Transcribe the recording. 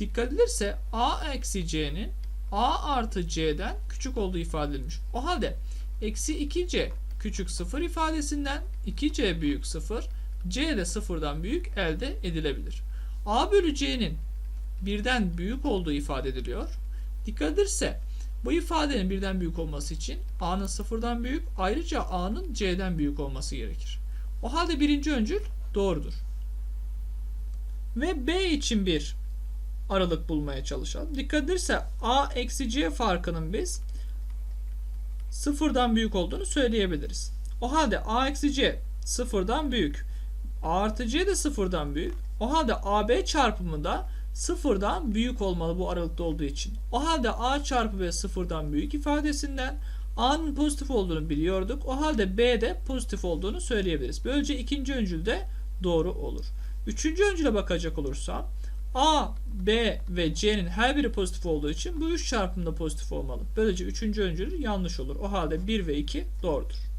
dikkat edilirse a eksi c'nin a artı c'den küçük olduğu ifade edilmiş. O halde eksi 2c küçük 0 ifadesinden 2c büyük 0 c de sıfırdan büyük elde edilebilir. a bölü c'nin birden büyük olduğu ifade ediliyor. Dikkat edilirse bu ifadenin birden büyük olması için a'nın sıfırdan büyük ayrıca a'nın c'den büyük olması gerekir. O halde birinci öncül doğrudur. Ve b için bir aralık bulmaya çalışalım. Dikkat edilirse a eksi c farkının biz sıfırdan büyük olduğunu söyleyebiliriz. O halde a eksi c sıfırdan büyük. a artı c de sıfırdan büyük. O halde ab çarpımı da sıfırdan büyük olmalı bu aralıkta olduğu için. O halde a çarpı b sıfırdan büyük ifadesinden a'nın pozitif olduğunu biliyorduk. O halde b de pozitif olduğunu söyleyebiliriz. Böylece ikinci öncül de doğru olur. Üçüncü öncüle bakacak olursam A, B ve C'nin her biri pozitif olduğu için bu üç çarpımda pozitif olmalı. Böylece üçüncü öncül yanlış olur. O halde 1 ve 2 doğrudur.